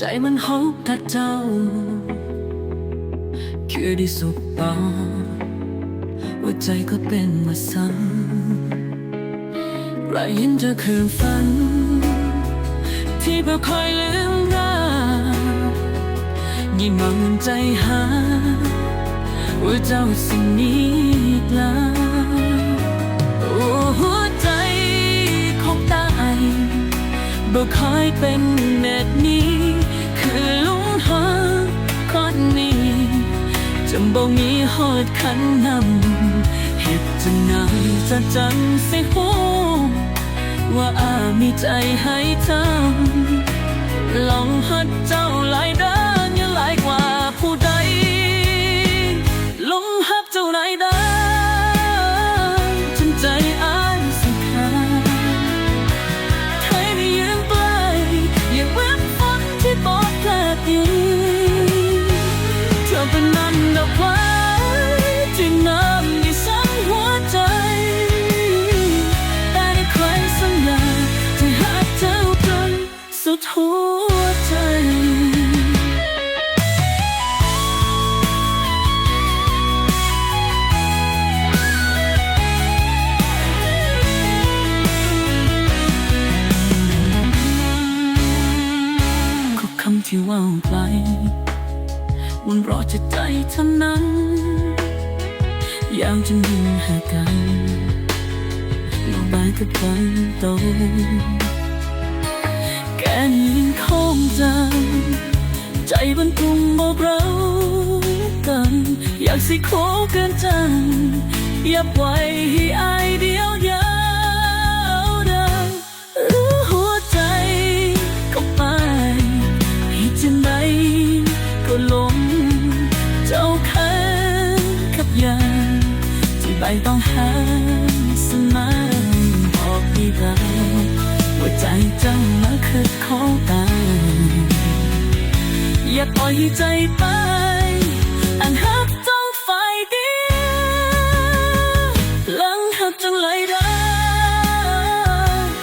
ใจมันหกถ้าเจ้า คือได้สุบตาว่าใจก็เป็นมาซ้ำไรเห็นจะอคืนฝัน ที่เพื่อคอยลืมรักยิ่งมองใจหา ว่าเจ้าสิ่งนี้แล้วหัวใจคงตายบ่คอยเป็น มีหอดขันนำเหตุจังไงจะจังสิหูว่าอามีใจให้เธอ ดหัวใจคำที่ว่าไกลมันรอจะใจเท่านั้น อยางจะมีหากันโลกใบกันโต แค่นี้ยังคงจำใจมันปรุงบอกเรากัน อยากสิโคกันจังอย่าปล่อยให้อายเดียวยาวดังรู้หัวใจก็ไปให้จังใดก็หลง เจ้าคันกับยาที่ใบต้องหาสมาย อย่าปล่อยให้ใจไป อันหักต้องไฟเดียวหลังหักจังเลยได้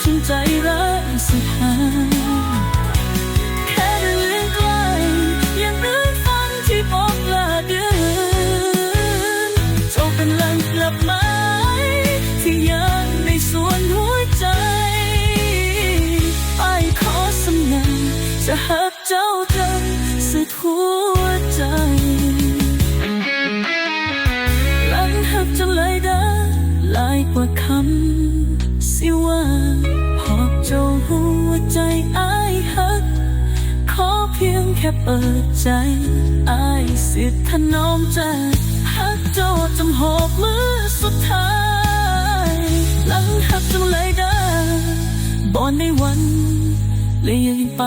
จนใจรักสุดหายแค่เลื่อนไกยังนึกฝันที่บอกลาเดือนเจ้าเป็นหล่งกลับไม้ที่ยังในส่วนหัวใจไอ้ขอสัญญาจะหักเจ้าจน สุดหัวใจหลังหักจนเลยได้หลายกว่าคำสิว่าพอบเจ้าหัวใจอายหัก ขอเพียงแค่เปิดใจอายสิทธิ์ถนอมใจหักเจ้าจำหอบมือสุดท้ายหลังหักจนเลยได้บอนในวันเลยยังไป